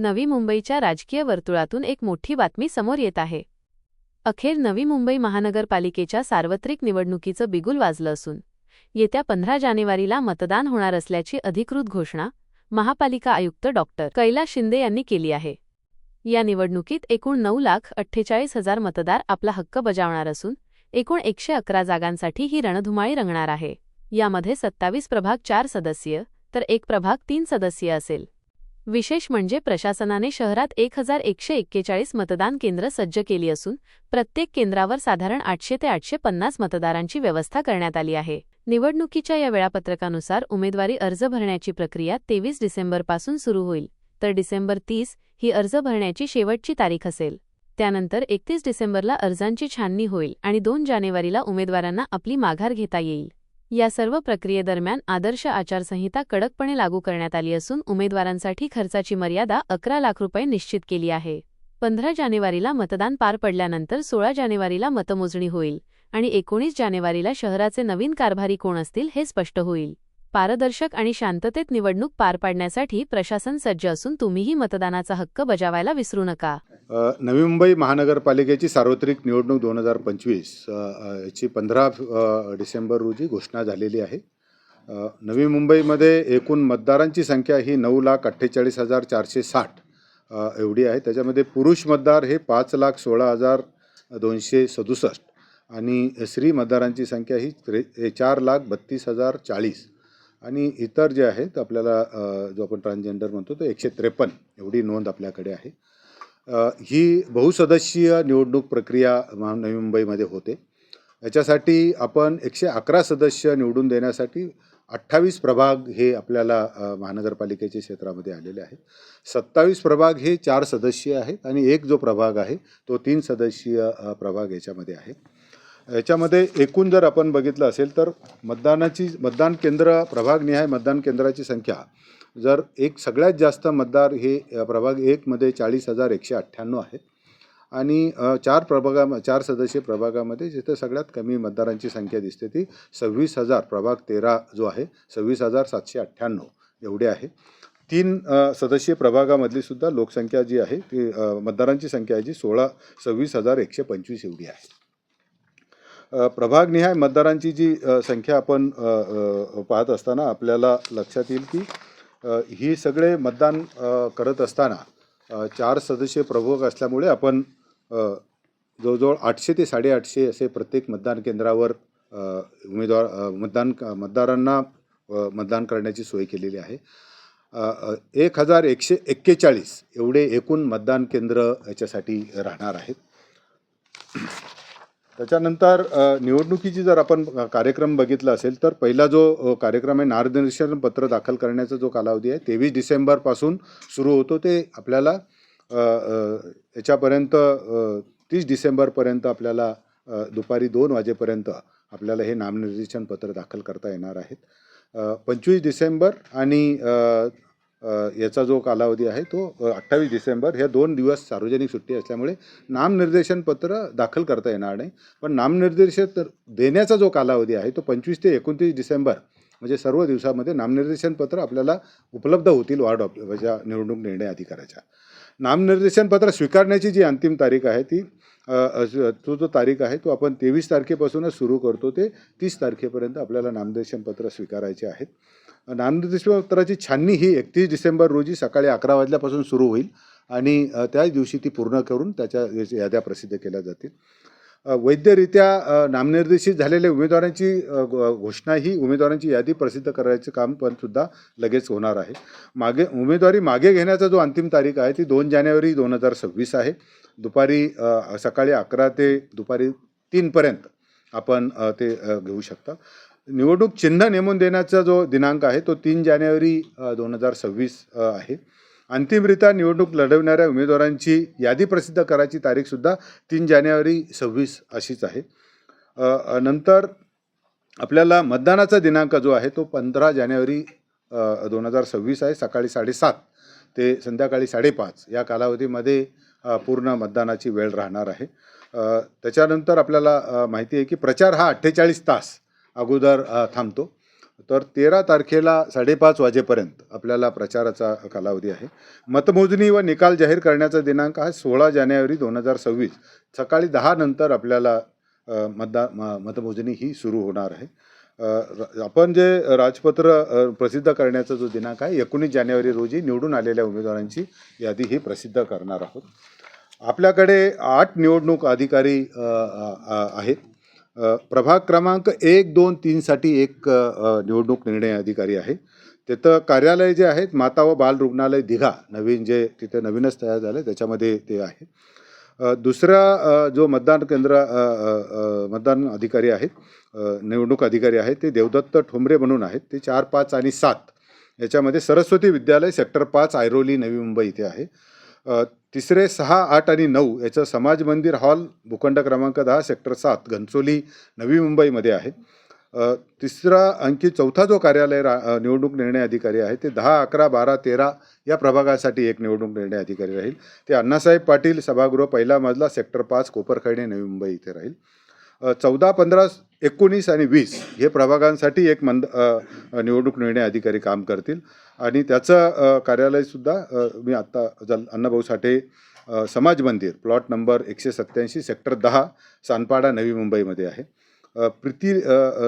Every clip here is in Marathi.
नवी मुंबईच्या राजकीय वर्तुळातून एक मोठी बातमी समोर येत आहे. अखेर नवी मुंबई महानगरपालिकेच्या सार्वत्रिक निवडणुकीचं बिगुल वाजलं असून येत्या पंधरा जानेवारीला मतदान होणार असल्याची अधिकृत घोषणा महापालिका आयुक्त डॉक्टर कैलास शिंदे यांनी केली आहे. या निवडणुकीत एकूण नऊ लाख अठ्ठेचाळीस हजार मतदार आपला हक्क बजावणार असून एकूण एकशे अकरा जागांसाठी ही रणधुमाळी रंगणार आहे. यामध्ये सत्तावीस प्रभाग चार सदस्यीय तर एक प्रभाग तीन सदस्यीय असेल. विशेष म्हणजे प्रशासनाने शहरात एक हजार एकशे एक्केचाळीस मतदान केंद्र सज्ज केली असून प्रत्येक केंद्रावर साधारण आठशे ते आठशे पन्नास मतदारांची व्यवस्था करण्यात आली आहे. निवडणुकीच्या या वेळापत्रकानुसार उमेदवारी अर्ज भरण्याची प्रक्रिया तेवीस डिसेंबरपासून सुरू होईल तर डिसेंबर तीस ही अर्ज भरण्याची शेवटची तारीख असेल. त्यानंतर एकतीस डिसेंबरला अर्जांची छाननी होईल आणि दोन जानेवारीला उमेदवारांना आपली माघार घेता येईल. या सर्व प्रक्रियेदरम्यान आदर्श आचारसंहिता कडकपणे लागू करण्यात आली असून उमेदवारांसाठी खर्चाची मर्यादा अकरा लाख रुपये निश्चित केली आहे. पंधरा जानेवारीला मतदान पार पडल्यानंतर सोळा जानेवारीला मतमोजणी होईल आणि एकोणीस जानेवारीला शहराचे नवीन कारभारी कोण असतील हे स्पष्ट होईल. पारदर्शक आणि शांततेत निवडणूक पार पाडण्यासाठी प्रशासन सज्ज असून तुम्हीही मतदानाचा हक्क बजावायला विसरू नका. नवी मुंबई महानगरपालिकेची सार्वत्रिक निवडणूक दोन हजार पंचवीस याची पंधरा डिसेंबर रोजी घोषणा झालेली आहे. नवी मुंबईमध्ये एकूण मतदारांची संख्या ही नऊ लाख अठ्ठेचाळीस हजार चारशे साठ एवढी आहे. त्याच्यामध्ये पुरुष मतदार हे पाच लाख सोळा हजार दोनशे सदुसष्ट आणि स्त्री मतदारांची संख्या ही त्रे चार लाख बत्तीस हजार चाळीस. आणि इतर जे आहेत आपल्याला जो आपण ट्रान्सजेंडर म्हणतो तो एकशे त्रेपन्न एवढी नोंद आपल्याकडे आहे. ही बहुसदस्यीय निवडणूक प्रक्रिया नवी मुंबईमध्ये होते. याच्यासाठी आपण एकशे अकरा सदस्य निवडून देण्यासाठी अठ्ठावीस प्रभाग हे आपल्याला महानगरपालिकेच्या क्षेत्रामध्ये आलेले आहेत. सत्तावीस प्रभाग हे चार सदस्यीय आहेत आणि एक जो प्रभाग आहे तो तीन सदस्यीय प्रभाग याच्यामध्ये आहे. याच्यामध्ये एकूण जर आपण बघितलं असेल तर मतदानाची मतदान केंद्र प्रभागनिहाय मतदान केंद्राची संख्या जर एक सगळ्यात जास्त मतदार हे प्रभाग एकमध्ये चाळीस हजार एकशे अठ्ठ्याण्णव आहेत आणि चार प्रभागा चार सदस्यीय प्रभागामध्ये जिथे सगळ्यात कमी मतदारांची संख्या दिसते ती सव्वीस हजार प्रभाग तेरा जो आहे सव्वीस हजार सातशे अठ्ठ्याण्णव एवढे आहे. तीन सदस्यीय प्रभागामधली सुद्धा लोकसंख्या जी आहे ती मतदारांची संख्या आहे जी सोळा सव्वीस हजार एकशे पंचवीस एवढी आहे. प्रभागनिहाय मतदारांची जी संख्या आपण पाहत असताना आपल्याला लक्षात येईल की ही सगळे मतदान करत असताना चार सदस्य प्रभाग असल्यामुळे आपण जवळजवळ आठशे ते साडेआठशे असे प्रत्येक मतदान केंद्रावर उमेदवार मतदान मतदारांना मतदान करण्याची सोय केलेली आहे. एक हजार एकशे एक्केचाळीस एवढे एकूण मतदान केंद्र याच्यासाठी राहणार आहेत. त्याच्यानंतर निवडणुकीची जर आपण कार्यक्रम बघितला असेल तर पहिला जो कार्यक्रम आहे नामनिर्देशन पत्र दाखल करण्याचा जो कालावधी आहे तेवीस डिसेंबरपासून सुरू होतो. ते आपल्याला याच्यापर्यंत तीस डिसेंबरपर्यंत आपल्याला दुपारी दोन वाजेपर्यंत आपल्याला हे नामनिर्देशन पत्र दाखल करता येणार आहेत. पंचवीस डिसेंबर आणि याचा जो कालावधी आहे तो अठ्ठावीस डिसेंबर ह्या दोन दिवस सार्वजनिक सुट्टी असल्यामुळे नामनिर्देशन पत्र दाखल करता येणार नाही. पण नामनिर्देशन तर देण्याचा जो कालावधी आहे तो पंचवीस ते एकोणतीस डिसेंबर म्हणजे सर्व दिवसामध्ये नामनिर्देशन पत्र आपल्याला उपलब्ध होतील वार्ड ऑफिसच्या म्हणजे निवडणूक निर्णय अधिकाऱ्याच्या. नामनिर्देशन पत्र स्वीकारण्याची जी अंतिम तारीख आहे ती तो जो तारीख आहे तो आपण तेवीस तारखेपासूनच सुरू करतो. ते तीस तारखेपर्यंत आपल्याला नामनिर्देशन पत्र स्वीकारायचे आहेत. नामनिर्देशन छाननी ही एकतीस डिसेंबर रोजी सकाळी अकरा वाजल्यापासून सुरू होईल आणि त्याच दिवशी ती पूर्ण करून त्याच्या याद्या प्रसिद्ध केल्या जातील. वैद्यरित्या नामनिर्देशित झालेल्या उमेदवारांची घोषणा ही उमेदवारांची यादी प्रसिद्ध करायचं काम पण सुद्धा लगेच होणार आहे. मागे उमेदवारी मागे घेण्याचा जो अंतिम तारीख आहे ती दोन जानेवारी दोन हजार सव्वीस आहे. दुपारी सकाळी अकरा ते दुपारी तीनपर्यंत आपण ते घेऊ शकता. निवडणूक चिन्ह नेमून देण्याचा जो दिनांक आहे तो तीन जानेवारी दोन हजार सव्वीस आहे. अंतिमरित्या निवडणूक लढवणाऱ्या उमेदवारांची यादी प्रसिद्ध करायची तारीखसुद्धा तीन जानेवारी सव्वीस अशीच आहे. नंतर आपल्याला मतदानाचा दिनांक जो आहे तो पंधरा जानेवारी दोन हजार सव्वीस आहे सकाळी साडेसात ते संध्याकाळी साडेपाच या कालावधीमध्ये पूर्ण मतदानाची वेळ राहणार आहे. त्याच्यानंतर आपल्याला माहिती आहे की प्रचार हा अठ्ठेचाळीस तास अगोदर थांबतो. तर तेरा तारखेला साडेपाच वाजेपर्यंत आपल्याला प्रचाराचा कालावधी आहे. मतमोजणी व निकाल जाहीर करण्याचा दिनांक हा सोळा जानेवारी दोन हजार सव्वीस सकाळी दहा नंतर आपल्याला मतदा मतदान म मतमोजणी ही सुरू होणार आहे. आपण जे राजपत्र प्रसिद्ध करण्याचा जो दिनांक आहे एकोणीस जानेवारी रोजी निवडून आलेल्या उमेदवारांची यादी ही प्रसिद्ध करणार आहोत. आपल्याकडे आठ निवडणूक अधिकारी आहेत. प्रभाग क्रमांक एक दोन तीनसाठी एक निवडणूक निर्णय अधिकारी आहे. तिथं कार्यालय जे आहेत माता व बाल रुग्णालय दिघा नवीन जे तिथे नवीनच तयार झालं त्याच्यामध्ये ते आहे. दुसरा जो मतदान केंद्र मतदान अधिकारी आहेत निवडणूक अधिकारी आहेत ते देवदत्त ठोंबरे म्हणून आहेत. ते चार पाच आणि सात याच्यामध्ये सरस्वती विद्यालय सेक्टर पाच ऐरोली नवी मुंबई इथे आहे. तिसरे सहा आठ आणि नऊ याचं समाज मंदिर हॉल भूखंड क्रमांक दहा सेक्टर सात घनसोली नवी मुंबईमध्ये आहे. तिसरा आणखी चौथा जो कार्यालय रा निवडणूक निर्णय अधिकारी आहे ते दहा अकरा बारा तेरा या प्रभागासाठी एक निवडणूक निर्णय अधिकारी राहील. ते अण्णासाहेब पाटील सभागृह पहिला मजला सेक्टर पाच कोपरखैणे नवी मुंबई इथे राहील. चौदा पंधरा एकोणीस आणि वीस हे प्रभागांसाठी एक मंद निवडणूक निर्णय अधिकारी काम करतील. आणि त्याचं कार्यालयसुद्धा मी आत्ता जल अण्णाभाऊ साठे समाज मंदिर प्लॉट नंबर एकशे सत्त्याऐंशी सेक्टर दहा सानपाडा नवी मुंबईमध्ये आहे. प्रीती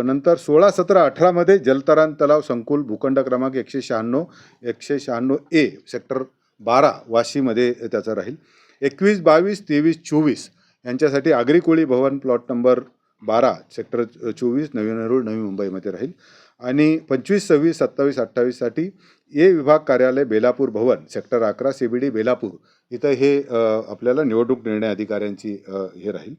नंतर सोळा सतरा अठरामध्ये जलतरण तलाव संकुल भूखंड क्रमांक एकशे शहाण्णव एकशे शहाण्णव ए सेक्टर बारा वाशीमध्ये त्याचं राहील. एकवीस बावीस तेवीस चोवीस यांच्यासाठी आगरी कोळी भवन प्लॉट नंबर बारा सेक्टर चोवीस नवी नेरूळ नवी मुंबईमध्ये राहील. आणि पंचवीस सव्वीस सत्तावीस अठ्ठावीससाठी ए विभाग कार्यालय बेलापूर भवन सेक्टर अकरा सी बी डी बेलापूर इथं हे आपल्याला निवडणूक निर्णय अधिकाऱ्यांची हे राहील.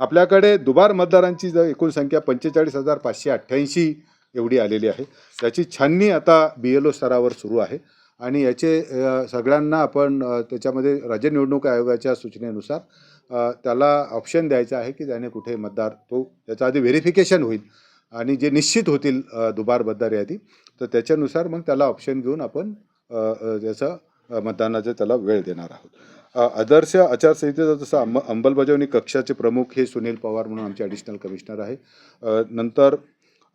आपल्याकडे दुबार मतदारांची जर एकूण संख्या पंचेचाळीस हजार पाचशे अठ्ठ्याऐंशी एवढी आलेली आहे. त्याची छाननी आता बी एल ओ स्तरावर सुरू आहे. आणि याचे सगळ्यांना आपण त्याच्यामध्ये राज्य निवडणूक आयोगाच्या सूचनेनुसार त्याला ऑप्शन द्यायचं आहे की त्याने कुठे मतदार तो त्याचं आधी व्हेरिफिकेशन होईल. आणि जे निश्चित होतील दुबार मतदार यादी तर त्याच्यानुसार मग त्याला ऑप्शन घेऊन आपण त्याचं मतदानाचा त्याला वेळ देणार आहोत. आदर्श आचारसंहितेचा जसं अंम अंमलबजावणी कक्षाचे प्रमुख हे सुनील पवार म्हणून आमचे ॲडिशनल कमिशनर आहे. नंतर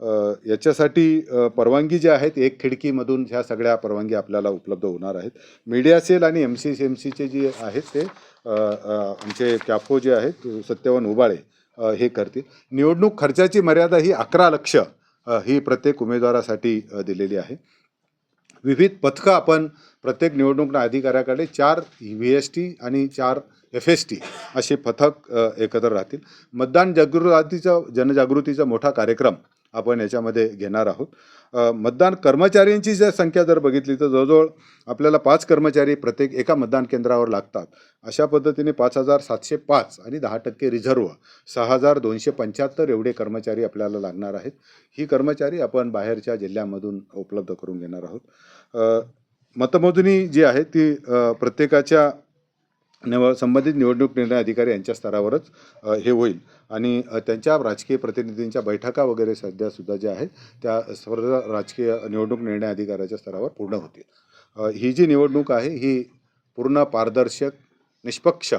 याच्यासाठी परवानगी ज्या आहेत एक खिडकीमधून ह्या सगळ्या परवानगी आपल्याला उपलब्ध होणार आहेत. मीडिया सेल आणि एम सी एम सीचे जे आहेत ते आमचे कॅफो जे आहेत सत्यवान उबाळे हे करतील. निवडणूक खर्चाची मर्यादा ही अकरा लक्ष ही प्रत्येक उमेदवारासाठी दिलेली आहे. विविध पथकं आपण प्रत्येक निवडणूक अधिकाऱ्याकडे चार व्ही एस टी आणि चार एफ एस टी असे पथक एकत्र राहतील. मतदान जागृतीचा जनजागृतीचा मोठा कार्यक्रम आपण याच्यामध्ये घेणार आहोत. मतदान कर्मचाऱ्यांची जर संख्या जर बघितली तर जवळजवळ आपल्याला पाच कर्मचारी प्रत्येक एका मतदान केंद्रावर लागतात. अशा पद्धतीने पाच हजार सातशे पाच आणि दहा टक्के रिझर्व सहा हजार दोनशे पंच्याहत्तर एवढे कर्मचारी आपल्याला लागणार आहेत. ही कर्मचारी आपण बाहेरच्या जिल्ह्यामधून उपलब्ध करून घेणार आहोत. मतमोजणी जी आहे ती प्रत्येकाच्या निव संबंधित निवडणूक निर्णय अधिकारी यांच्या स्तरावरच हे होईल. आणि त्यांच्या राजकीय प्रतिनिधींच्या बैठका वगैरे सध्यासुद्धा ज्या आहेत त्या सर्व राजकीय निवडणूक निर्णय अधिकाऱ्याच्या स्तरावर पूर्ण होतील. ही जी निवडणूक आहे ही पूर्ण पारदर्शक निष्पक्ष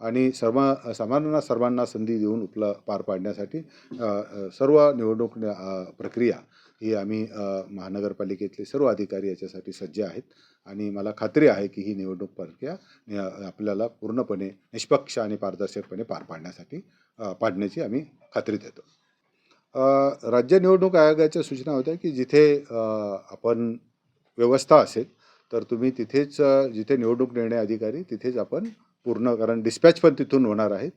आणि सर्व सर्वांना सर्वांना संधी देऊन उपल पार पाडण्यासाठी सर्व निवडणूक प्रक्रिया ही आम्ही महानगरपालिकेतले सर्व अधिकारी याच्यासाठी सज्ज आहेत. आणि मला खात्री आहे की ही निवडणूक प्रक्रिया आपल्याला पूर्णपणे निष्पक्ष आणि पारदर्शकपणे पार पाडण्यासाठी पाडण्याची आम्ही खात्री देतो. राज्य निवडणूक आयोगाच्या सूचना होत्या की जिथे आपण व्यवस्था असेल तर तुम्ही तिथेच जिथे निवडणूक निर्णय अधिकारी तिथेच आपण पूर्ण कारण डिस्पॅच पण तिथून होणार आहे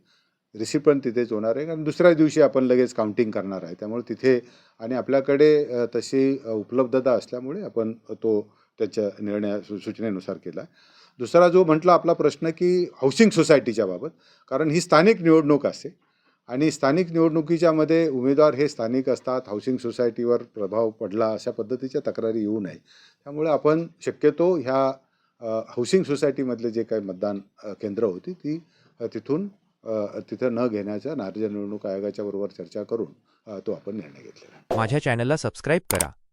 रिसिप्ट पण तिथेच होणार आहे कारण दुसऱ्या दिवशी आपण लगेच काउंटिंग करणार आहे. त्यामुळे तिथे आणि आपल्याकडे तशी उपलब्धता असल्यामुळे आपण तो त्याच्या निर्णया सूचनेनुसार केला. दुसरा जो म्हटला आपला प्रश्न की हाऊसिंग सोसायटीच्या बाबत कारण ही स्थानिक निवडणूक असते आणि स्थानिक निवडणुकीच्यामध्ये उमेदवार हे स्थानिक असतात हाऊसिंग सोसायटीवर प्रभाव पडला अशा पद्धतीच्या तक्रारी येऊ नये. त्यामुळे आपण शक्यतो ह्या हाऊसिंग सोसायटीमधले जे काही मतदान केंद्र होती ती तिथून तिथं न घेण्याच्या राज्य निवडणूक आयोगाच्या बरोबर चर्चा करून तो आपण निर्णय घेतलेला माझ्या चॅनलला सबस्क्राईब करा.